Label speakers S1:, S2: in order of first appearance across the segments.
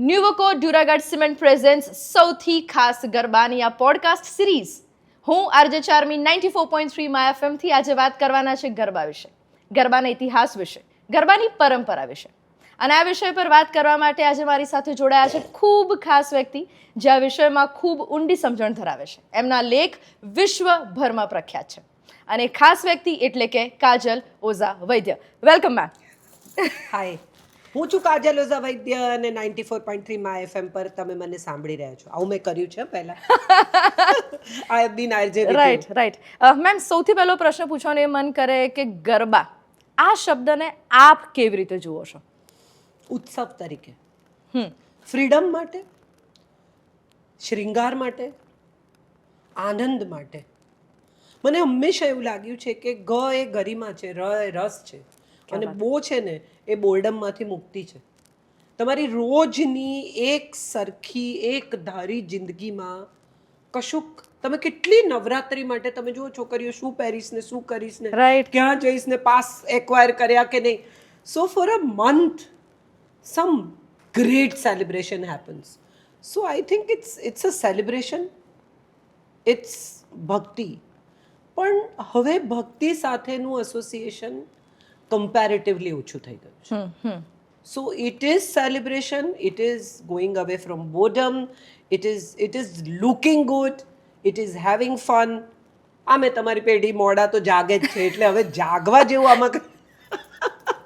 S1: ન્યુવકો ડ્યુરાગાડ cement presence સૌથી ખાસ ગરબાની આ પોડકાસ્ટ સિરીઝ હું RJ Charmi ninety four point three my એફએમથી આજે વાત કરવાના છે ગરબા વિશે. ગરબાના ઇતિહાસ વિશે. ગરબાની પરંપરા વિશે. અને આ વિષય પર વાત કરવા માટે આજે મારી સાથે જોડાયા છે ખૂબ ખાસ વ્યક્તિ, જે આ વિષયમાં ખૂબ ઊંડી સમજણ ધરાવે છે. એમના લેખ વિશ્વભરમાં પ્રખ્યાત છે. અને ખાસ વ્યક્તિ એટલે કે Kajal Oza Vaidya. Welcome ma'am
S2: hi હું છું કાજલ ઓઝા વૈદ્ય અને ninety four point three my FM પર તમે મને સાંભળી રહ્યા છો. આવું મેં કર્યું છે પહેલા. I have been RJ
S1: right right ma'am સૌથી પહેલો પ્રશ્ન પૂછવાનો એ મન કરે કે ગરબા આ શબ્દને આપ કેવી રીતે જુઓ છો?
S2: ઉત્સવ તરીકે.
S1: હમ.
S2: ફ્રીડમ માટે શ્રૃંગાર માટે આનંદ માટે. મને હંમેશા એવું લાગ્યું છે કે ગ એ ગરિમા છે ર એ રસ છે. અને બો છે ને એ બોર્ડમમાંથી મુક્તિ છે. તમારી રોજની એક સરખી એક ધારી જિંદગીમાં કશુંક તમે કેટલી નવરાત્રી માટે તમે જુઓ છોકરીઓ શું પહેરીશ ને શું કરીશ ને
S1: રાઈટ
S2: ક્યાં જઈશ ને પાસ એક્વાયર કર્યા કે નહીં. So for a month some great celebration happens so I think it's it's a celebration it's ભક્તિ પણ હવે ભક્તિ સાથેનું એસોસિએશન કમ્પેરેટિવલી ઓછું થઈ ગયું છે.
S1: So
S2: it is celebration it is going away from boredom it is it is looking good it is having fun આ મેં તમારી પેઢી મોડા તો જાગે જ છે એટલે હવે જાગવા જેવું આમાં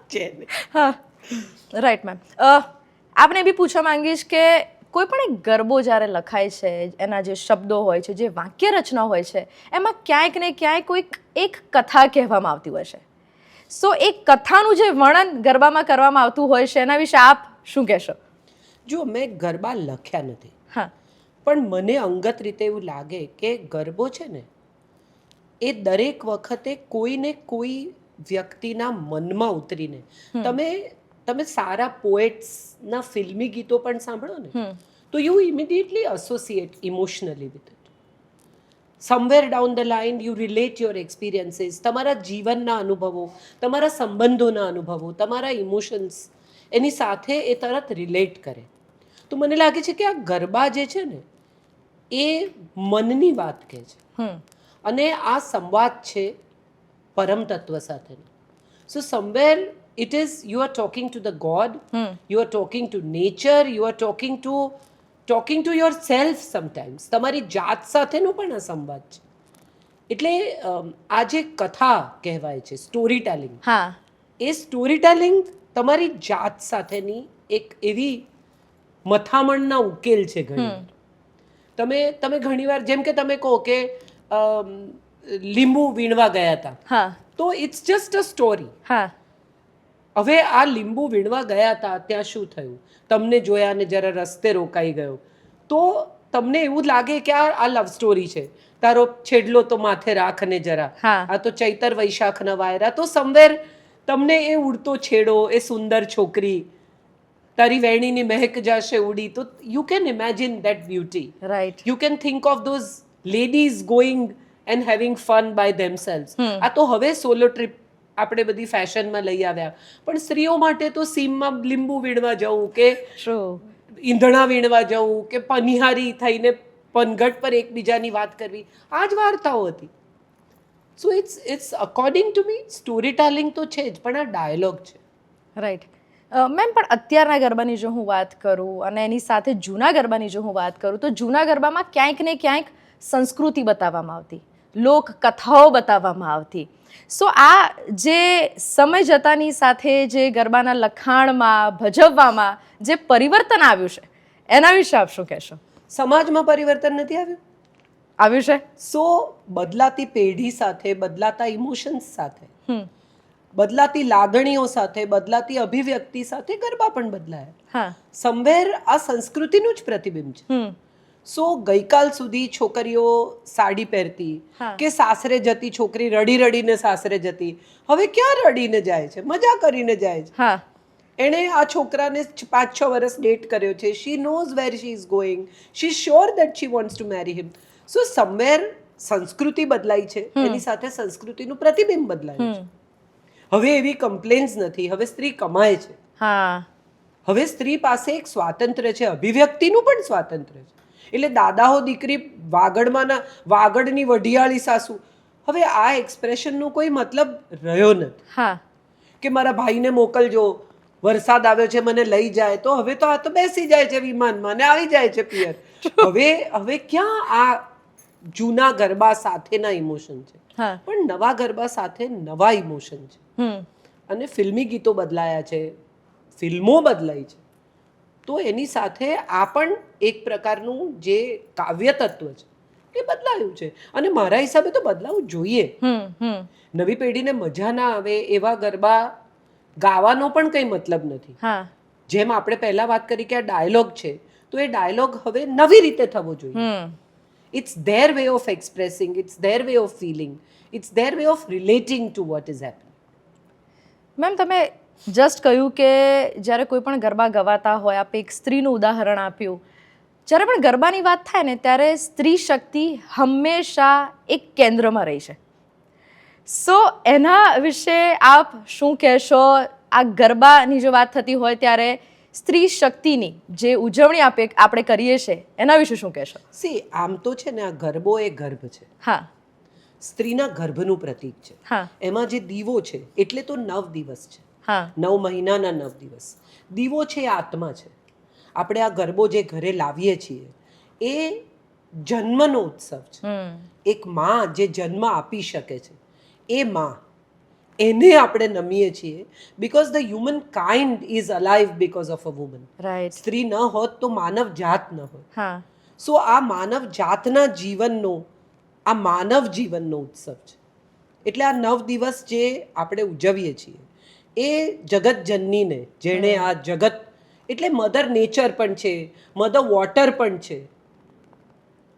S2: છે
S1: હા રાઈટ મેમ આપને બી પૂછવા માંગીશ કે કોઈ પણ એક ગરબો જ્યારે લખાય છે એના જે શબ્દો હોય છે જે વાક્ય રચના હોય છે એમાં ક્યાંક ને ક્યાંક કોઈક એક કથા કહેવામાં આવતી હોય છે. સો એ કથાનું જે વર્ણન ગરબામાં કરવામાં આવતું હોય છે એના વિશે આપ શું કહેશો?
S2: જો મેં ગરબા લખ્યા નથી
S1: હા.
S2: પણ મને અંગત રીતે એવું લાગે કે ગરબો છે ને એ દરેક વખતે કોઈને કોઈ વ્યક્તિના મનમાં ઉતરીને તમે તમે સારા પોએટ્સના ફિલ્મી ગીતો પણ સાંભળો ને તો you immediately associate emotionally with somewhere down the line you relate your experiences તમારા જીવનના અનુભવો તમારા સંબંધોના અનુભવો તમારા ઇમોશન્સ એની સાથે એ તરત રિલેટ કરે તો મને લાગે છે કે આ ગરબા જે છે ને એ મનની વાત કહે છે અને આ સંવાદ છે પરમ તત્વ સાથેનો so somewhere it is you are talking to
S1: the
S2: god you are talking to nature you are talking to talking to yourself sometimes તમારી જાત સાથેનો પણ આ સંવાદ છે. એટલે આ જે કથા કહેવાય છે સ્ટોરી ટેલિંગ
S1: હા.
S2: એ સ્ટોરી ટેલિંગ તમારી જાત સાથેની એક એવી મથામણના ઉકેલ છે ઘણી તમે તમે ઘણીવાર જેમ કે તમે કહો કે લીંબુ વીણવા ગયા હતા.
S1: હા.
S2: તો ઇટ્સ જસ્ટ અ સ્ટોરી
S1: હા.
S2: હવે આ લીંબુ વીણવા ગયા હતા ત્યાં શું થયું? તમને જોયા ને જરા રસ્તે રોકાઈ ગયો. તો તમને એવું લાગે કે આ આ લવ સ્ટોરી છે. તારો છેડલો તો માથે રાખ ને જરા આ તો ચૈતર વૈશાખના વાયરા. તો સમવેર તમને એ ઉડતો છેડો એ સુંદર છોકરી તારી વેણીની મહેક જશે ઉડી. તો you can imagine that beauty
S1: right
S2: you can think of those ladies going and having fun by themselves આ તો હવે સોલો ટ્રીપ આપણે બધી ફેશનમાં લઈ આવ્યા. પણ સ્ત્રીઓ માટે તો સીમમાં લીંબુ વીણવા જવું કે ઈંધણા વીણવા જવું કે પનિહારી થઈને પનઘટ પર એકબીજાની વાત કરવી આ જ વાર્તાઓ હતી. So it's it's according to me story telling તો છે જ પણ આ ડાયલોગ છે.
S1: રાઈટ મેમ પણ અત્યારના ગરબાની જો હું વાત કરું અને એની સાથે જૂના ગરબાની જો હું વાત કરું તો જૂના ગરબામાં ક્યાંક ને ક્યાંક સંસ્કૃતિ બતાવવામાં આવતી લોક કથાઓ બતાવવામાં આવતી. સો આ જે સમય જતાની સાથે જે ગરબાના લખાણમાં ભજવવામાં જે પરિવર્તન આવ્યું છે એના વિશે આપ શું કહેશો?
S2: સમાજમાં પરિવર્તન નથી આવ્યું?
S1: આવ્યું છે?
S2: સો બદલાતી પેઢી સાથે બદલાતા ઇમોશન્સ સાથે બદલાતી લાગણીઓ સાથે બદલાતી અભિવ્યક્તિ સાથે ગરબા પણ બદલાયા.
S1: હા.
S2: સમવેર આ સંસ્કૃતિનું જ પ્રતિબિંબ છે. સો ગઈકાલ સુધી છોકરીઓ સાડી પહેરતી કે સાસરે જતી છોકરી રડી રડીને સાસરે જતી. હવે ક્યાં રડીને જાય છે? મજા કરીને જાય છે. એણે આ છોકરાને પાંચ છ વર્ષ ડેટ કર્યો છે. She knows where she is going she sure that she wants to marry him so somewhere સંસ્કૃતિ બદલાઈ છે. એની સાથે સંસ્કૃતિનું પ્રતિબિંબ બદલાયું છે. હવે એવી કમ્પ્લેન્સ નથી. હવે સ્ત્રી કમાય છે. હવે સ્ત્રી પાસે એક સ્વાતંત્ર્ય છે. અભિવ્યક્તિનું પણ સ્વાતંત્ર્ય છે. એટલે દાદાઓ દીકરી વાગડમાંના વાગડની વઢિયાળી સાસુ. હવે આ એક્સપ્રેશનનો કોઈ મતલબ રહ્યો નથી.
S1: હા.
S2: કે મારા ભાઈને મોકલજો વરસાદ આવ્યો છે મને લઈ જાય તો હવે તો આ તો બેસી જાય છે વિમાનમાં ને આવી જાય છે પિયર. હવે હવે ક્યાં આ જૂના ગરબા સાથેના ઇમોશન છે? પણ નવા ગરબા સાથે નવા ઇમોશન છે.
S1: હમ.
S2: અને ફિલ્મી ગીતો બદલાયા છે ફિલ્મો બદલાઈ છે. તો એની સાથે આ પણ એક પ્રકારનું જે કાવ્ય તત્વ છે એ બદલાયું છે. અને મારા હિસાબે તો બદલાવું જોઈએ. નવી પેઢીને મજા ના આવે એવા ગરબા ગાવાનો પણ કંઈ મતલબ નથી. જેમ આપણે પહેલા વાત કરી કે આ ડાયલોગ છે તો એ ડાયલોગ હવે નવી રીતે થવો જોઈએ. It's their way of expressing it's their way of feeling it's their way of relating to what is happening
S1: ma'am તમે જસ્ટ કહ્યું કે જ્યારે કોઈ પણ ગરબા ગવાતા હોય આપે એક સ્ત્રીનું ઉદાહરણ આપ્યું. જ્યારે પણ ગરબાની વાત થાય ને ત્યારે સ્ત્રી શક્તિ હંમેશા એક કેન્દ્રમાં રહી છે. સો એના વિશે આપ શું કહેશો? આ ગરબાની જો વાત થતી હોય ત્યારે સ્ત્રી શક્તિની જે ઉજવણી આપે આપણે કરીએ છીએ એના વિશે શું કહેશો?
S2: સી આમ તો છે ને આ ગરબો એ ગર્ભ છે.
S1: હા.
S2: સ્ત્રીના ગર્ભનું પ્રતીક છે.
S1: હા.
S2: એમાં જે દીવો છે એટલે તો નવ દિવસ છે. નવ મહિનાના નવ દિવસ. દીવો છે એ આત્મા છે. આપણે આ ગરબો જે ઘરે લાવીએ છીએ એ જન્મનો ઉત્સવ છે. એક માં જે જન્મ આપી શકે છે એ માં. એને આપણે નમીએ છીએ because the human kind is alive because of a woman
S1: right
S2: સ્ત્રી ન હોત તો માનવ જાત ન હોત. સો આ માનવ જાતના જીવનનો આ માનવ જીવનનો ઉત્સવ છે. એટલે આ નવ દિવસ જે આપણે ઉજવીએ છીએ એ જગત જનનીને જેણે આ જગત એટલે મધર નેચર પણ છે મધર વોટર પણ છે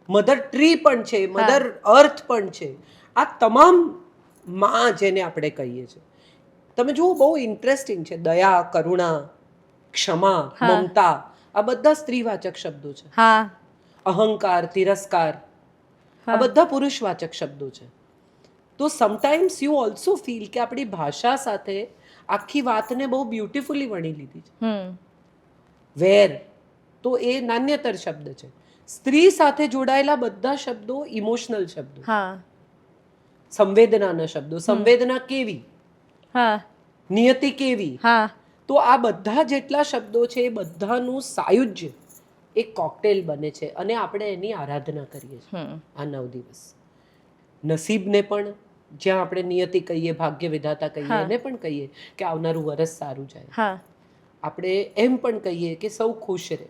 S2: મધર ટ્રી પણ છે મધર અર્થ પણ છે. આ તમામમાં જેને આપણે કહીએ છીએ. તમે જુઓ બહુ ઇન્ટરેસ્ટિંગ છે. દયા કરુણા ક્ષમા. મમતા આ બધા સ્ત્રીવાચક શબ્દો છે. અહંકાર તિરસ્કાર આ. બધા પુરુષવાચક શબ્દો છે. તો સમટાઈમ્સ યુ ઓલ્સો ફીલ કે આપણી ભાષા સાથે આખી વાતને બહુ બ્યુટિફુલી વણી લીધી છે. વેર. તો એ નાન્યતર શબ્દ છે. સ્ત્રી સાથે જોડાયેલા બધા શબ્દો ઇમોશનલ શબ્દો.
S1: હા.
S2: સંવેદનાના શબ્દો. સંવેદના કેવી?
S1: હા.
S2: નિયતિ કેવી?
S1: હા.
S2: તો આ બધા જેટલા શબ્દો છે એ બધાનું સાયુજ્ય એક કોકટેલ બને છે અને આપણે એની આરાધના કરીએ છીએ. આ નવ દિવસ. નસીબને પણ જ્યાં આપણે નિયતિ કહીએ ભાગ્ય વિધાતા કહીએ એને પણ કહીએ કે આવનારું વરસ સારું જાય. આપણે એમ પણ કહીએ કે સૌ ખુશ રહે.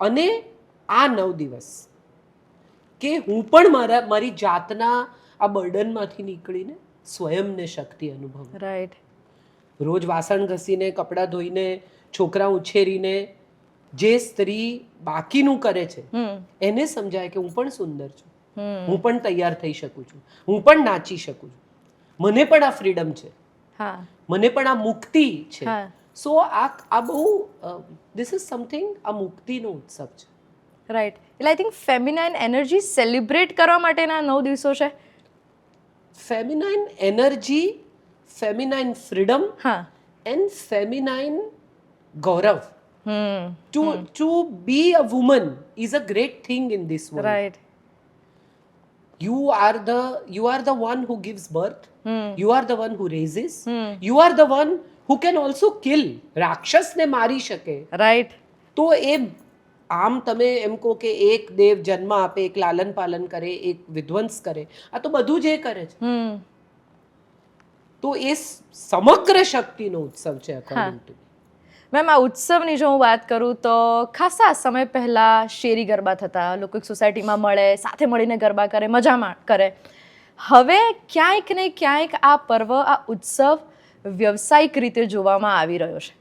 S2: અને આ નવ દિવસ કે હું પણ મારા મારી જાતના આ બર્ડનમાંથી નીકળીને સ્વયંને શક્તિ અનુભવું.
S1: રાઈટ
S2: રોજ વાસણ ઘસીને કપડાં ધોઈને છોકરા ઉછેરીને જે સ્ત્રી બાકીનું કરે છે એને સમજાય કે હું પણ સુંદર છું. હું પણ તૈયાર થઈ શકું છું. હું પણ નાચી શકું છું. મને પણ આ ફ્રીડમ છે.
S1: હા.
S2: મને પણ આ મુક્તિ છે. સો આ આ બહુ ધીસ ઇઝ સમથિંગ આ મુક્તિનો ઉત્સવ છે.
S1: રાઈટ એટલે I think feminine energy celebrate કરવા માટેના નવ દિવસો છે.
S2: ફેમિનાઇન એનર્જી ફેમિનાઇન ફ્રીડમ
S1: હા.
S2: એન્ડ ફેમિનાઇન ગૌરવ
S1: હમ.
S2: To to be a woman is a great thing in this world
S1: right
S2: you are the you are the one who gives birth
S1: hmm.
S2: you are the one who raises
S1: Hmm.
S2: you are the one who can also kill રાક્ષસને મારી શકે
S1: right
S2: તો એ આમ તમે એમ કહો કે એક દેવ જન્મ આપે એક લાલન પાલન કરે એક વિધ્વંસ કરે આ તો બધું જ એ કરે છે તો એ સમગ્ર શક્તિનો ઉત્સવ છે અકોર્ડિંગ ટુ
S1: મેમ આ ઉત્સવની જો હું વાત કરું તો ખાસા સમય પહેલાં શેરી ગરબા થતા. લોકો એક સોસાયટીમાં મળે સાથે મળીને ગરબા કરે મજામાં કરે. હવે ક્યાંક ને ક્યાંક આ પર્વ આ ઉત્સવ વ્યવસાયિક રીતે જોવામાં આવી રહ્યો છે.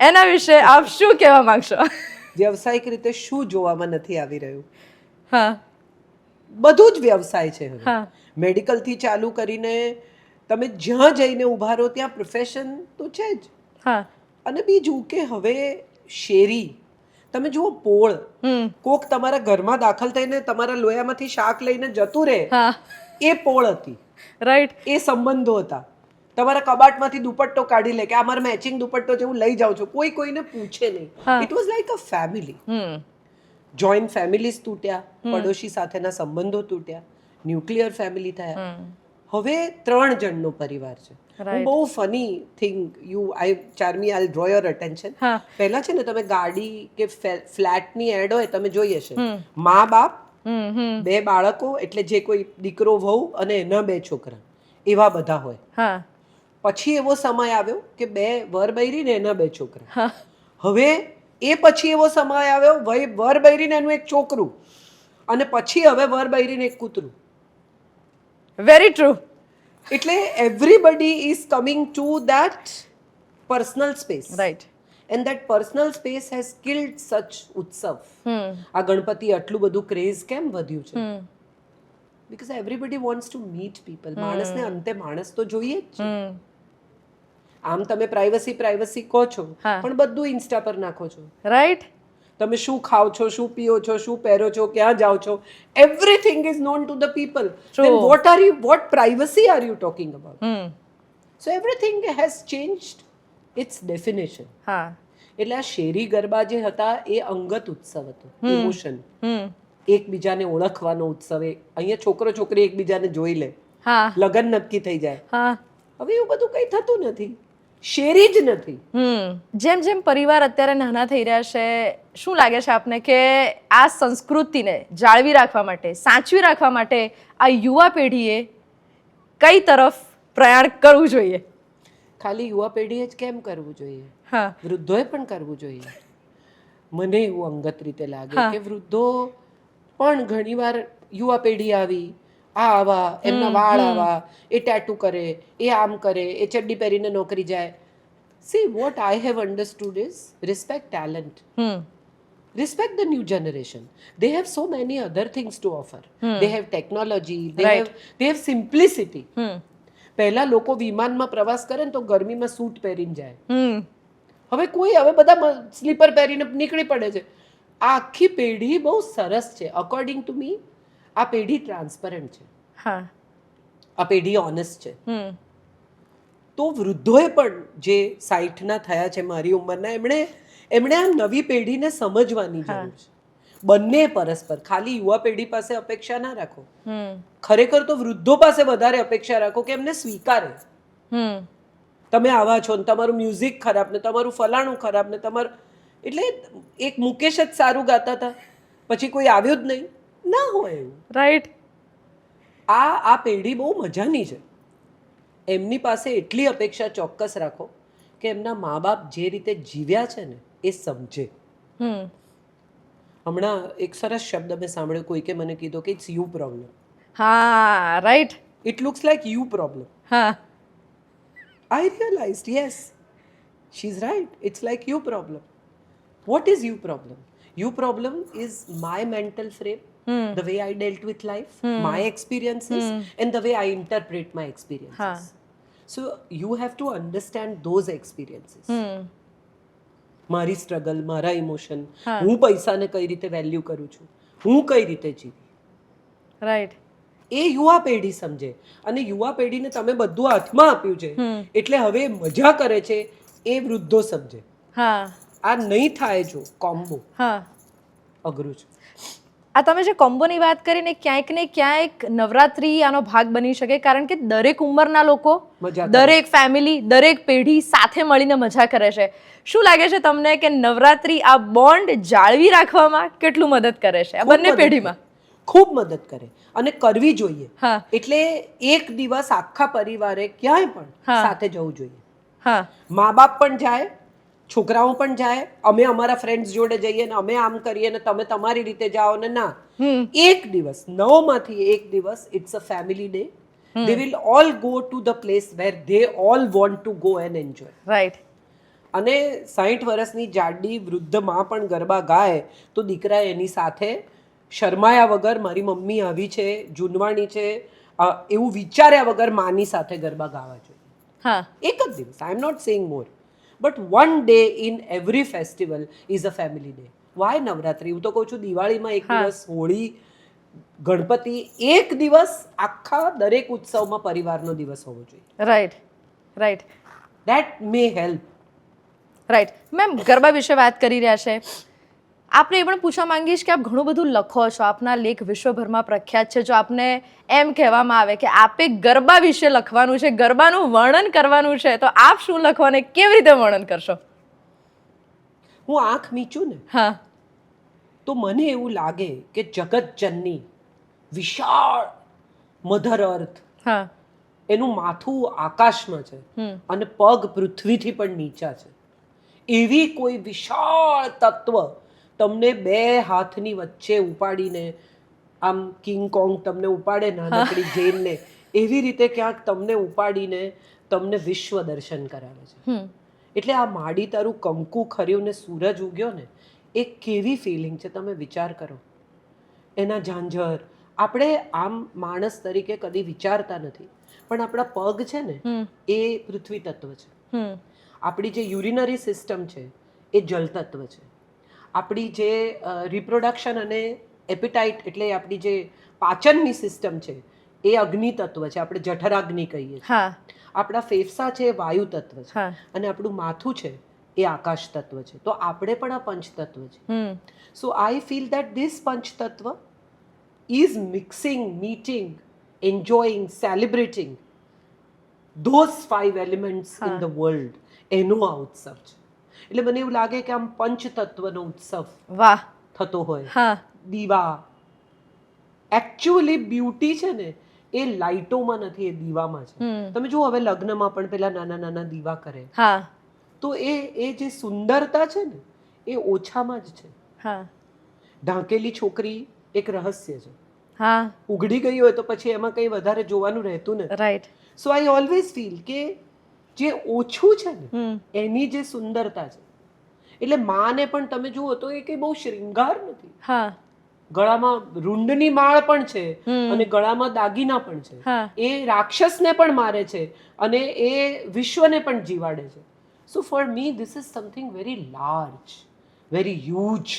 S1: એના વિશે આપ શું કહેવા માંગશો?
S2: વ્યવસાયિક રીતે શું જોવામાં નથી આવી રહ્યું?
S1: હા.
S2: બધું જ વ્યવસાય છે
S1: હા.
S2: મેડિકલથી ચાલુ કરીને તમે જ્યાં જઈને ઊભા રહો ત્યાં પ્રોફેશન તો છે જ.
S1: હા.
S2: અને બીજું કે હવે શેરી. તમે જુઓ પોળ. કોક તમારા ઘરમાં દાખલ થઈને તમારા લોયામાંથી શાક લઈને જતું રહે એ પોળ હતી.
S1: રાઈટ
S2: એ સંબંધો હતા. તમારા કબાટમાંથી દુપટ્ટો કાઢી લે કે આ મારા મેચિંગ દુપટ્ટો છે હું લઈ જાઉં છું. કોઈ કોઈને પૂછે નહીં. It was like a
S1: family
S2: joint families તૂટ્યા પડોશી સાથેના સંબંધો તૂટ્યા ન્યુક્લિયર ફેમિલી થયા. હવે ત્રણ જણનો પરિવાર છે. હું બહુ funny thing you I Charmi I draw your
S1: attention
S2: પહેલા છે ને તમે ગાડી કે ફ્લેટની એડ હોય તમે જોઈ હશે. મા બાપ બે બાળકો એટલે જે કોઈ દીકરો વહુ અને એના બે છોકરા. એવા બધા હોય. પછી એવો સમય આવ્યો કે બે વર બૈરી ને એના બે છોકરા. હવે એ પછી એવો સમય આવ્યો વય વર બૈરીને એનું એક છોકરું. અને પછી હવે વર બૈરીને એક કૂતરું.
S1: વેરી ટ્રુ
S2: એટલે everybody is coming to that personal space
S1: right
S2: and that personal space has killed such ઉત્સવ આ ગણપતિ આટલું બધું ક્રેઝ કેમ વધ્યું છે? Because everybody wants to meet people માણસને અંતે માણસ તો જોઈએ જ છે. આમ તમે પ્રાઇવસી પ્રાઇવસી કહો છો પણ બધું ઇન્સ્ટા પર નાખો છો.
S1: રાઈટ
S2: તમે શું ખાઓ છો શું પીઓ છો શું પહેરો છો ક્યાં જાઓ છો? Everything is known to the people
S1: True.
S2: What are you what what are you talking
S1: talking
S2: so everything so everything it's definition
S1: હા
S2: એટલે આ શેરી ગરબા જે હતા એ અંગત ઉત્સવ હતો. ઇમોશન એકબીજાને ઓળખવાનો ઉત્સવ. એ અહીંયા છોકરો છોકરી એકબીજાને જોઈ લે.
S1: હા.
S2: લગ્ન નક્કી થઈ જાય.
S1: હા.
S2: હવે એવું બધું કંઈ થતું નથી. શેરી જ નથી.
S1: હમ. જેમ જેમ પરિવાર અત્યારે નાના થઈ રહ્યા છે શું લાગે છે આપને કે આ સંસ્કૃતિને જાળવી રાખવા માટે સાચવી રાખવા માટે આ યુવા પેઢીએ કઈ તરફ પ્રયાણ કરવું જોઈએ?
S2: ખાલી યુવા પેઢીએ જ કેમ કરવું જોઈએ?
S1: હા.
S2: વૃદ્ધોએ પણ કરવું જોઈએ. મને એવું અંગત રીતે લાગે કે વૃદ્ધો પણ ઘણીવાર યુવા પેઢી આવી આ આવા એમના વાળ આવા એ ટેટુ કરે એ આમ કરે એ ચડ્ડી પહેરીને નોકરી જાય. See what I have understood is respect talent
S1: respect
S2: respect the new generation. They have so many other things to offer. they have technology they
S1: Right.
S2: have they have simplicity.
S1: Hmm.
S2: પહેલા લોકો વિમાનમાં પ્રવાસ કરે ને તો ગરમીમાં suit પહેરીને જાય.
S1: હમ.
S2: હવે કોઈ હવે બધા સ્લીપર પહેરીને નીકળી પડે છે. આખી પેઢી બહુ સરસ છે અકોર્ડિંગ ટુ મી આ પેઢી ટ્રાન્સપરન્ટ છે.
S1: હા.
S2: આ પેઢી ઓનેસ્ટ છે.
S1: હમ.
S2: તો વૃદ્ધોએ પણ જે સાઠના થયા છે મારી ઉંમરના એમણે એમણે આ નવી પેઢીને સમજવાની જરૂર છે. બંને પરસ્પર ખાલી યુવા પેઢી પાસે અપેક્ષા ના રાખો.
S1: હમ.
S2: ખરેખર તો વૃદ્ધો પાસે વધારે અપેક્ષા રાખો કે એમને સ્વીકારે.
S1: હમ.
S2: તમે આવા છો ને તમારું મ્યુઝિક ખરાબ ને તમારું ફલાણું ખરાબ ને તમારું એટલે એક મુકેશ જ સારું ગાતા હતા પછી કોઈ આવ્યું જ નહીં. ના હોય એવું.
S1: રાઈટ
S2: આ આ પેઢી બહુ મજાની છે. એમની પાસે એટલી અપેક્ષા ચોક્કસ રાખો કે એમના મા બાપ જે રીતે જીવ્યા છે ને એ સમજે.
S1: હમ.
S2: હમણાં એક સરસ શબ્દ મેં સાંભળ્યો કોઈકે મને કીધો કે ઇટ્સ યુ પ્રોબ્લેમ
S1: હા right
S2: it looks like you problem
S1: હા.
S2: I realise yes she is right it's like you problem what is you problem you problem is my mental frame, the way I dealt with life, my experiences, and the way I interpret my experiences.
S1: Huh.
S2: So you have to understand those experiences.
S1: Hmm
S2: મારી struggle મારા emotion હા. પૈસાને કઈ રીતે value કરું છું હું કઈ રીતે જીવી
S1: રાઈટ
S2: એ યુવા પેઢી સમજે અને યુવા પેઢીને તમે બધું હાથમાં આપ્યું છે એટલે હવે મજા કરે છે એ વૃદ્ધો સમજે
S1: હા
S2: આ નહીં થાય જો કોમ્બો
S1: હા
S2: અઘરું છે
S1: આ તમે જે કોમ્બોની વાત કરીને ક્યાંક ને ક્યાંક નવરાત્રી આનો ભાગ બની શકે કારણ કે દરેક ઉંમરના લોકો દરેક ફેમિલી દરેક પેઢી સાથે મળીને મજા કરે છે. શું લાગે છે તમને કે નવરાત્રી આ બોન્ડ જાળવી રાખવામાં કેટલું મદદ કરે છે? આ બંને પેઢીમાં.
S2: ખૂબ મદદ કરે અને કરવી જોઈએ.
S1: હા.
S2: એટલે એક દિવસ આખા પરિવારે ક્યાંય પણ. સાથે જવું જોઈએ.
S1: હા.
S2: મા બાપ પણ જાય છોકરાઓ પણ જાય અમે અમારા ફ્રેન્ડ્સ જોડે જઈએ ને અમે આમ કરીએ ને તમે તમારી રીતે જાઓ ને ના. એક દિવસ નવમાંથી એક દિવસ it's a family day they will all go to the place where they all want to go and enjoy
S1: right
S2: અને સાહીઠ વર્ષની જાડી વૃદ્ધમાં પણ ગરબા ગાય તો દીકરા એની સાથે શરમાયા વગર મારી મમ્મી આવી છે જૂનવાણી છે એવું વિચાર્યા વગર માની સાથે ગરબા ગાવા જોઈએ.
S1: હા.
S2: એક જ દિવસ I am not saying more but one day in every festival is a family day why Navratri હું તો કહું છું દિવાળીમાં એક દિવસ હોળી ગણપતિ એક દિવસ આખા દરેક ઉત્સવમાં પરિવારનો દિવસ હોવો જોઈએ.
S1: Right right
S2: that may help
S1: right ma'am garba વિશે વાત કરી રહ્યા છે. આપણે એ પણ પૂછવા માંગીશ કે આપ ઘણું બધું લખો છો. આપના લેખ વિશ્વભરમાં પ્રખ્યાત છે. જો આપને એમ કહેવામાં આવે કે આપે ગરબા વિશે લખવાનું છે ગરબાનું વર્ણન કરવાનું છે તો આપ શું લખવાને કેવી રીતે વર્ણન કરશો?
S2: હું આંખ મીચું ને
S1: હા.
S2: તો મને એવું લાગે કે જગતજનની વિશાળ મધર અર્થ
S1: હા.
S2: એનું માથું આકાશમાં છે અને પગ પૃથ્વીથી પણ નીચા છે. એવી કોઈ વિશાળ તત્વ તમને બે હાથની વચ્ચે ઉપાડીને આમ કિંગ કોંગ તમને ઉપાડે નાનકડી જૈનને એવી રીતે ક્યાંક તમને ઉપાડીને તમને વિશ્વ દર્શન કરાવે છે. એટલે આ માડી તારું કંકુ ખર્યું ને સૂરજ ઉગ્યો ને એ કેવી ફિલિંગ છે તમે વિચાર કરો. એના ઝાંઝર આપણે આમ માણસ તરીકે કદી વિચારતા નથી પણ આપણા પગ છે ને એ પૃથ્વી તત્વ છે. આપણી જે યુરિનરી સિસ્ટમ છે એ જલ તત્વ છે. આપણી જે રિપ્રોડક્શન અને એપિટાઇટ એટલે આપણી જે પાચનની સિસ્ટમ છે એ અગ્નિ તત્વ છે આપણે જઠરાગ્નિ કહીએ છીએ. આપણા ફેફસા છે એ વાયુ તત્વ છે અને આપણું માથું છે એ આકાશ તત્વ છે. તો આપણે પણ આ પંચ તત્વ છે so I feel that this પંચ તત્વ is mixing meeting enjoying celebrating those five elements
S1: in
S2: the world એનો આ ઉત્સવ છે. એટલે મને એવું લાગે કે આમ પંચ તત્વનો ઉત્સવ
S1: વાહ.
S2: થતો હોય.
S1: હા.
S2: દીવા. એકચ્યુઅલી બ્યુટી છે ને એ લાઇટોમાં નથી એ દીવામાં છે. તમે જુઓ હવે લગ્નમાં પણ પેલા નાના નાના દીવા કરે.
S1: હા.
S2: તો એ એ જે સુંદરતા છે ને એ ઓછામાં જ છે.
S1: હા.
S2: ઢાંકેલી છોકરી એક રહસ્ય છે.
S1: હા.
S2: ઉઘડી ગઈ હોય તો પછી એમાં કંઈ વધારે જોવાનું રહેતું નથી.
S1: Right
S2: so I always feel કે જે ઓછું છે ને એની જે સુંદરતા છે. એટલે માને પણ તમે જુઓ તો એ કઈ બહુ શ્રીંગાર નથી.
S1: હા.
S2: ગળામાં રૂંડની માળ પણ છે અને ગળામાં દાગીના પણ છે. એ રાક્ષસને પણ મારે છે અને એ વિશ્વને પણ જીવાડે છે. So for me this is something very large very huge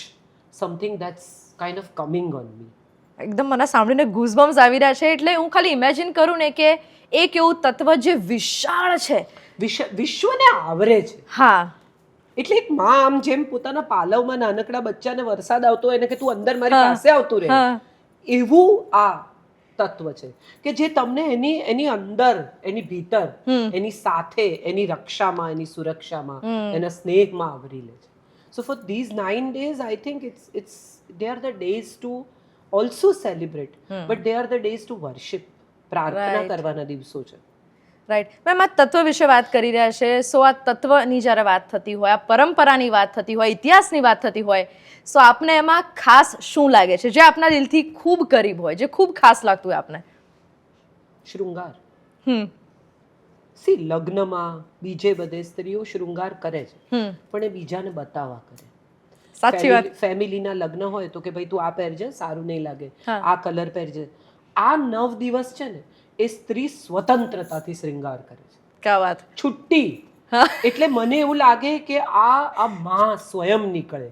S2: something that's kind of coming on me
S1: એકદમ મને સાંભળીને ગુઝબમ્સ આવી રહ્યા છે. એટલે હું ખાલી ઇમેજિન કરું ને કે એક એવું તત્વ જે વિશાળ છે
S2: વિશ્વને આવરે છે.
S1: હા.
S2: એટલે એક માં આમ જેમ પોતાના પાલવમાં નાનકડા બચ્ચાને વરસાદ આવતો એને કે તું અંદર મારી પાસે આવતું રહે એવું આ તત્વ છે. કે જે તમને એની એની અંદર એની ભીતર એની સાથે એની રક્ષામાં એની સુરક્ષામાં. એના સ્નેહમાં આવરી લે છે. So for these nine days I think it's it's they are the days to also
S1: celebrate
S2: but they are the days to worship પ્રાર્થના કરવાના દિવસો છે.
S1: રાઈટ મેમ આ તત્વ વિશે વાત કરી રહ્યા છે. સો આ તત્વની જ્યારે વાત થતી હોય આ પરંપરાની વાત થતી હોય ઇતિહાસની વાત થતી હોય સો આપને એમાં ખાસ શું લાગે છે? જે આપના દિલથી ખૂબ કરીબ હોય જે ખૂબ ખાસ લાગતું હોય આપને.
S2: શૃંગાર.
S1: હમ.
S2: સી લગ્નમાં બીજે બધે સ્ત્રીઓ શૃંગાર કરે છે. પણ એ બીજાને બતાવવા કરે.
S1: સાચી વાત.
S2: ફેમિલી- ફેમિલીના લગ્ન હોય તો કે ભાઈ તું આ પહેરજે સારું નહીં લાગે. આ કલર પહેરજે. આ નવ દિવસ છે ને એ સ્ત્રી સ્વતંત્રતાથી શ્રૃંગાર કરે છે.
S1: ક્યાં વાત?
S2: છુટ્ટી. એટલે મને એવું લાગે કે આ આ માં સ્વયં નીકળે.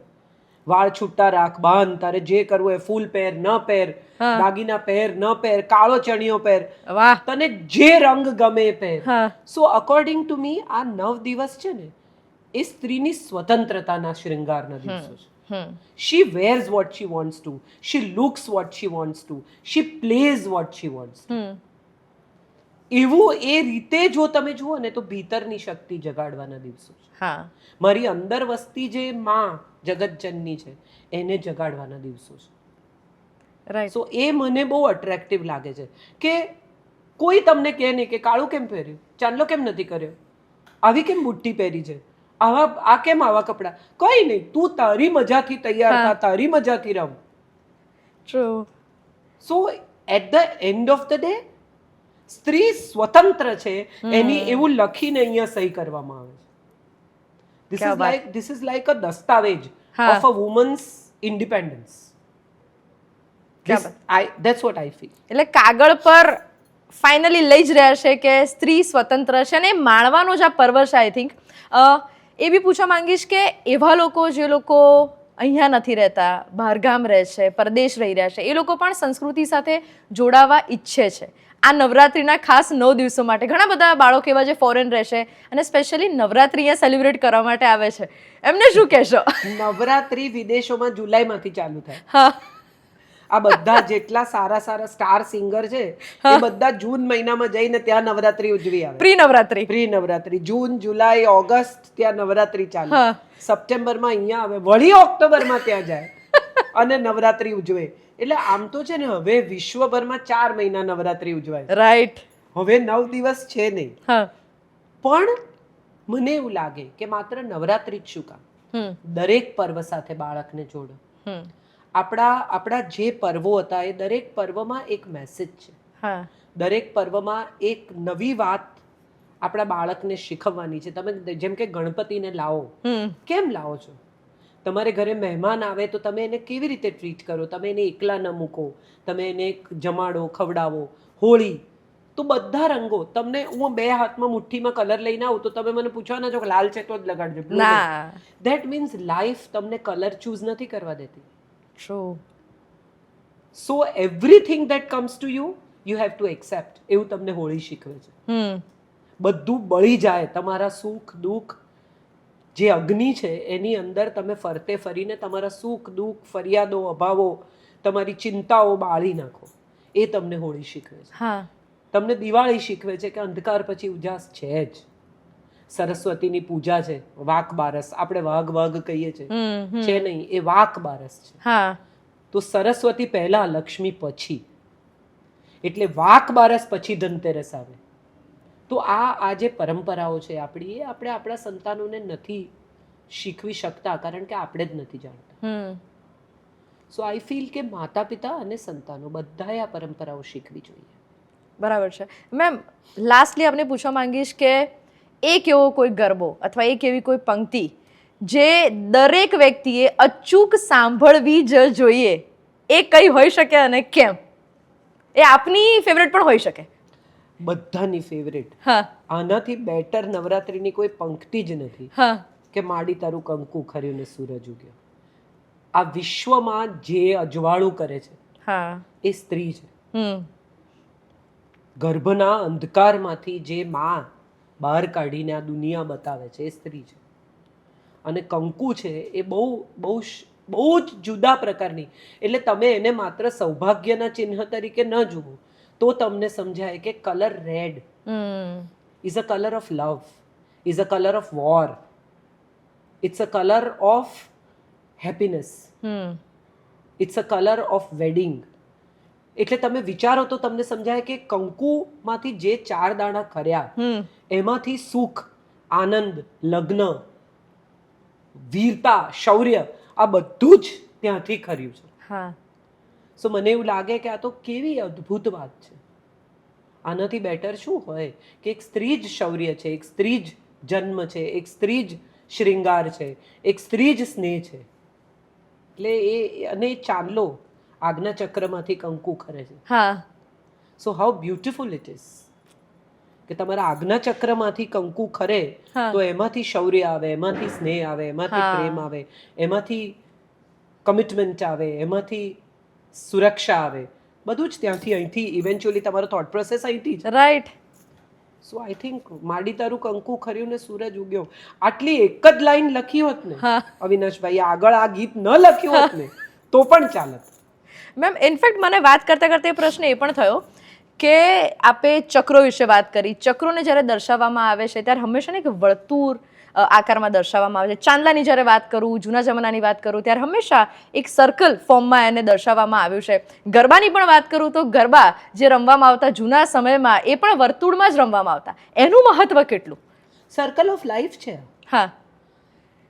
S2: વાળ છૂટા રાખ બાંધ તારે જે કરવું એ ફૂલ પહેર ન પહેર. દાગીના પહેર ન પહેર કાળો ચણિયો પહેર.
S1: વાહ.
S2: તને જે રંગ ગમે પહેર. સો અકોર્ડિંગ ટુ મી આ નવ દિવસ છે ને એ સ્ત્રીની સ્વતંત્રતાના શૃંગારના દિવસો છે.
S1: She
S2: she wears what she wants to. She looks what she wants to. She plays what she wants to. એવું એ રીતે જો તમે જુઓ ને તો ભીતરની શક્તિ જગાડવાના દિવસો છે.
S1: હા.
S2: મારી અંદર વસતી જે માં જગતજનની છે એને જગાડવાના દિવસો છે.
S1: રાઈટ
S2: સો એ મને બહુ અટ્રેક્ટિવ લાગે છે કે કોઈ તમને કહે નહીં કે કાળું કેમ પહેર્યું? ચાંદલો કેમ નથી કર્યો? આવી કેમ બુટ્ટી પહેરી છે? આવા આ કેમ આવા કપડાં? કઈ નહીં તું તારી મજાથી તૈયાર થા તારી મજાથી રમ
S1: true
S2: so at the end of the day સ્ત્રી સ્વતંત્ર છે એની એવું લખીને અહીંયા સહી કરવામાં આવે છે. This
S1: is
S2: like this is like a દસ્તાવેજ of
S1: a women's
S2: independence that's what I feel
S1: એટલે કાગળ પર ફાઇનલી લઈ જ રહ્યા છે કે સ્ત્રી સ્વતંત્ર છે અને માણવાનો જ આ પર્વ છે આઈ થિંક એ બી પૂછવા માંગીશ કે એવા લોકો જે લોકો અહીંયા નથી રહેતા બહારગામ રહે છે પરદેશ રહી રહ્યા છે એ લોકો પણ સંસ્કૃતિ સાથે જોડાવા ઈચ્છે છે. આ નવરાત્રિના ખાસ નવ દિવસો માટે. ઘણા બધા બાળકો એવા જે ફોરેન રહેશે અને સ્પેશિયલી નવરાત્રિ અહીંયા સેલિબ્રેટ કરવા માટે આવે છે. એમને શું કહેશો?
S2: નવરાત્રી વિદેશોમાં જુલાઈમાંથી ચાલુ થાય.
S1: હા.
S2: આ બધા જેટલા સારા સારા સ્ટાર સિંગર છે એ બધા જૂન મહિનામાં જઈને ત્યાં નવરાત્રી ઉજવી આવે.
S1: Pre Navratri
S2: pre Navratri June July August ત્યાં નવરાત્રી ચાલે. સપ્ટેમ્બરમાં અહીંયા આવે. વળી ઓક્ટોબરમાં ત્યાં જાય. અને નવરાત્રી ઉજવે. એટલે આમ તો છે ને હવે વિશ્વભરમાં ચાર મહિના નવરાત્રી ઉજવાય.
S1: રાઈટ
S2: હવે નવ દિવસ છે નહીં. પણ મને એવું લાગે કે માત્ર નવરાત્રી જ શું કામ? દરેક પર્વ સાથે બાળકને જોડો. આપણા આપણા જે પર્વો હતા એ દરેક પર્વમાં એક મેસેજ છે. દરેક પર્વમાં એક નવી વાત આપણા બાળકને શીખવવાની છે. તમે જેમ કે ગણપતિને લાવો. કેમ લાવો છો? તમારે ઘરે મહેમાન આવે તો તમે એને કેવી રીતે ટ્રીટ કરો? તમે એને એકલા ન મૂકો. તમે એને જમાડો ખવડાવો હોળી. તો બધા રંગો. તમને હું બે હાથમાં મુઠ્ઠીમાં કલર લઈને આવું તો તમે મને પૂછવાના છો કે લાલ છે તો જ લગાડજો.
S1: ના.
S2: ધેટ મીન્સ લાઈફ તમને કલર ચૂઝ નથી કરવા દેતી.
S1: True
S2: so everything that comes to you you have to accept એવું તમને હોળી શીખવે છે. બધું બળી જાય. તમારા સુખ દુઃખ જે અગ્નિ છે એની અંદર તમે ફરતે ફરીને તમારા સુખ દુઃખ ફરિયાદો અભાવો તમારી ચિંતાઓ બાળી નાખો. એ તમને હોળી શીખવે છે.
S1: હા.
S2: તમને દિવાળી શીખવે છે કે અંધકાર પછી ઉજાસ છે જ. સરસ્વતીની પૂજા છે વાક બારસ. આપણે વાઘ વાઘ કહીએ છીએ છે નહીં એ વાક બારસ છે.
S1: હા.
S2: તો સરસ્વતી પહેલા લક્ષ્મી પછી. એટલે વાક બારસ પછી ધનતેરસ આવે. તો આ આ જે પરંપરાઓ છે આપણી એ આપણે આપણા સંતાનોને નથી શીખવી શકતા કારણ કે આપણે જ નથી જાણતા. સો આઈ ફીલ કે માતા પિતા અને સંતાનો બધાએ આ પરંપરાઓ શીખવી જોઈએ.
S1: બરાબર છે. મેમ લાસ્ટલી આપને પૂછવા માંગીશ કે એક એવો કોઈ ગરબો અથવા એક એવી કોઈ પંક્તિ જે દરેક વ્યક્તિએ અચૂક સાંભળવી જ જોઈએ એ કઈ હોઈ શકે અને કેમ? એ આપની ફેવરેટ પણ હોઈ શકે.
S2: બધાની ફેવરેટ આનાથી બેટર નવરાત્રીની કોઈ પંક્તિ જ નથી કે માડી તારું કંકુ ખર્યું ને સૂરજ ઉગ્યો. આ વિશ્વમાં જે અજવાળું કરે છે એ સ્ત્રી છે. ગર્ભના અંધકારમાંથી જે માં બહાર કાઢીને આ દુનિયા બતાવે છે એ સ્ત્રી છે. અને કંકુ છે એ બહુ બહુ બહુ જ જુદા પ્રકારની. એટલે તમે એને માત્ર સૌભાગ્યના ચિહ્ન તરીકે ન જુઓ તો તમને સમજાય કે colour
S1: red
S2: is a colour of love is a colour of war it's a colour of happiness
S1: hmm.
S2: It's a colour of wedding એટલે તમે વિચારો તો તમને સમજાય કે કંકુમાંથી જે ચાર દાણા ખર્યા એમાંથી સુખ આનંદ લગ્ન વીરતા શૌર્ય આ બધું જ ત્યાંથી ખર્યું છે.
S1: હા.
S2: સો મને એવું લાગે કે આ તો કેવી અદ્ભુત વાત છે. આનાથી બેટર શું હોય? કે એક સ્ત્રી જ શૌર્ય છે એક સ્ત્રી જ જન્મ છે એક સ્ત્રી જ શ્રૃંગાર છે એક સ્ત્રી જ સ્નેહ છે. એટલે એ અને ચાંદલો આજ્ઞા ચક્રમાંથી કંકુ ખરે છે.
S1: હા.
S2: So how beautiful it is કે તમારા આજ્ઞા ચક્રમાંથી કંકુ ખરે તો એમાંથી શૌર્ય આવે એમાંથી સ્નેહ આવે એમાંથી પ્રેમ આવે એમાંથી કમિટમેન્ટ આવે એમાંથી સુરક્ષા આવે. બધું જ ત્યાંથી અહીંથી ઇવેન્ચ્યુઅલી તમારો થોટ પ્રોસેસ અહીંથી જ.
S1: રાઈટ
S2: સો આઈ થિંક માડી તારું કંકુ ખર્યું ને સૂરજ ઉગ્યો. આટલી એક જ લાઈન લખી હોત ને. અવિનાશભાઈ આગળ આ ગીત ન લખ્યું હોત ને તો પણ ચાલત.
S1: મેમ ઇનફેક્ટ મને વાત કરતા કરતા એ પ્રશ્ન એ પણ થયો કે આપે ચક્રો વિશે વાત કરી. ચક્રોને જ્યારે દર્શાવવામાં આવે છે ત્યારે હંમેશાને એક વર્તુળ આકારમાં દર્શાવવામાં આવે છે. ચાંદલાની જ્યારે વાત કરું જૂના જમાનાની વાત કરું ત્યારે હંમેશા એક સર્કલ ફોર્મમાં એને દર્શાવવામાં આવ્યું છે. ગરબાની પણ વાત કરું તો ગરબા જે રમવામાં આવતા જૂના સમયમાં એ પણ વર્તુળમાં જ રમવામાં આવતા. એનું મહત્વ કેટલું?
S2: સર્કલ ઓફ લાઈફ છે.
S1: હા.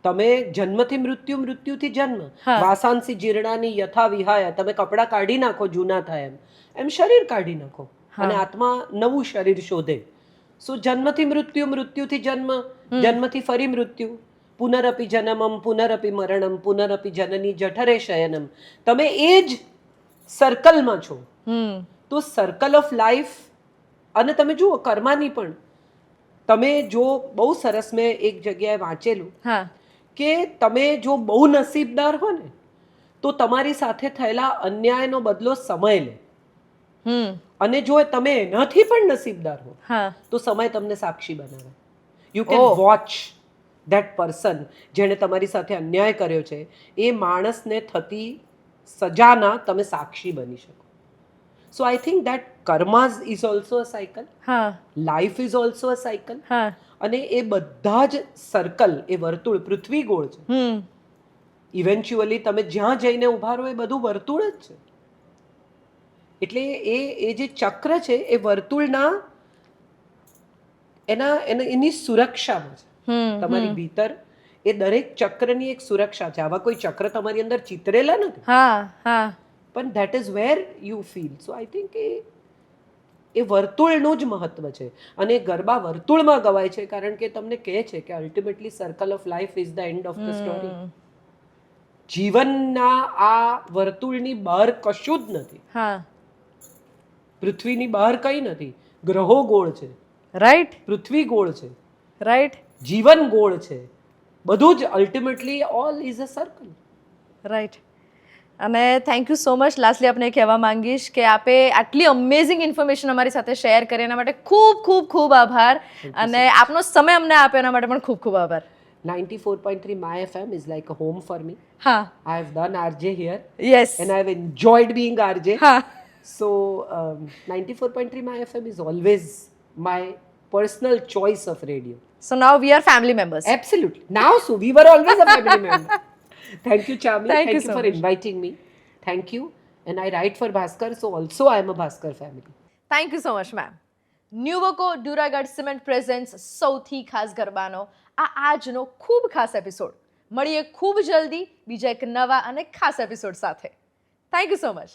S2: તમે જન્મથી મૃત્યુ મૃત્યુથી જન્મ. વાસાંસી જીર્ણાની યથા વિહાય તમે કપડાં કાઢી નાખો જૂના થાય એમ. એમ શરીર કાઢી નાખો. અને આત્મા નવું શરીર શોધે. સો જન્મથી મૃત્યુ મૃત્યુથી જન્મ? જન્મથી ફરી મૃત્યુ? પુનરપી જનમમ પુનરપી મરણમ પુનરપી જનની જઠરે શયનમ. તમે એ જ સર્કલમાં છો. તો સર્કલ ઓફ લાઈફ અને તમે જુઓ કર્માની પણ તમે જો બહુ સરસ મેં એક જગ્યાએ વાંચેલું કે તમે જો બહુ નસીબદાર હો ને તો તમારી સાથે થયેલા અન્યાયનો બદલો સમય લે. અને જો તમે એનાથી પણ નસીબદાર હો તો સમય તમને સાક્ષી બનાવે. You
S1: can
S2: watch that person જેણે તમારી સાથે અન્યાય કર્યો છે. એ માણસને થતી સજાના તમે સાક્ષી બની શકો. So I think that karmas is also a cycle
S1: હા.
S2: Life is also a
S1: cycle
S2: અને એ બધા જ સર્કલ એ વર્તુળ પૃથ્વી ગોળ છે. ઇવેન્ચ્યુઅલી તમે જ્યાં જઈને ઊભા રહો એ બધું વર્તુળ જ છે. એટલે એ એ જે ચક્ર છે એ વર્તુળના એના એના સુરક્ષામાં છે. તમારી ભીતર એ દરેક ચક્રની એક સુરક્ષા છે. આવા કોઈ ચક્ર તમારી અંદર ચિતરેલા નથી.
S1: હા હા.
S2: પણ that is where you feel so I think એ એ વર્તુળનું જ મહત્વ છે. અને ગરબા વર્તુળમાં ગવાય છે કારણ કે તમને કહે છે કે ultimately circle of life is the end of the story જીવનના આ વર્તુળની બહાર કશું જ નથી.
S1: હા.
S2: પૃથ્વીની બહાર કંઈ નથી. ગ્રહો ગોળ છે.
S1: રાઈટ
S2: પૃથ્વી ગોળ છે.
S1: રાઈટ
S2: જીવન ગોળ છે. બધું જ ultimately all is a circle
S1: right અને thank you so much lastly આપણે કહેવા માંગીશ કે આપે આટલી અમેઝિંગ ઇન્ફોર્મેશન અમારી સાથે શેર કરી. એના માટે ખૂબ ખૂબ ખૂબ આભાર. અને આપનો સમય અમને આપે એના માટે પણ ખૂબ ખૂબ આભાર.
S2: 94.3 My FM is like a home for me.
S1: હા.
S2: I have done RJ here.
S1: Yes
S2: and I've enjoyed being RJ.
S1: હા.
S2: So, um, 94.3 My FM is always my personal choice of radio.
S1: So now we are family members
S2: Absolutely. Now, so we were always a family member. Thank you, Chami.
S1: Thank
S2: Thank,
S1: you
S2: you,
S1: so
S2: for
S1: much.
S2: inviting me. Thank you. And I write for Bhaskar, so also I am a Bhaskar family.
S1: Thank you so much ma'am ન્યુવકો ડુરાગઢ cement presence સૌથી ખાસ ગરબાનો આ આજનો ખૂબ ખાસ episode મળીએ ખૂબ જલ્દી બીજા એક નવા અને ખાસ એપિસોડ સાથે થેન્ક યુ સો મચ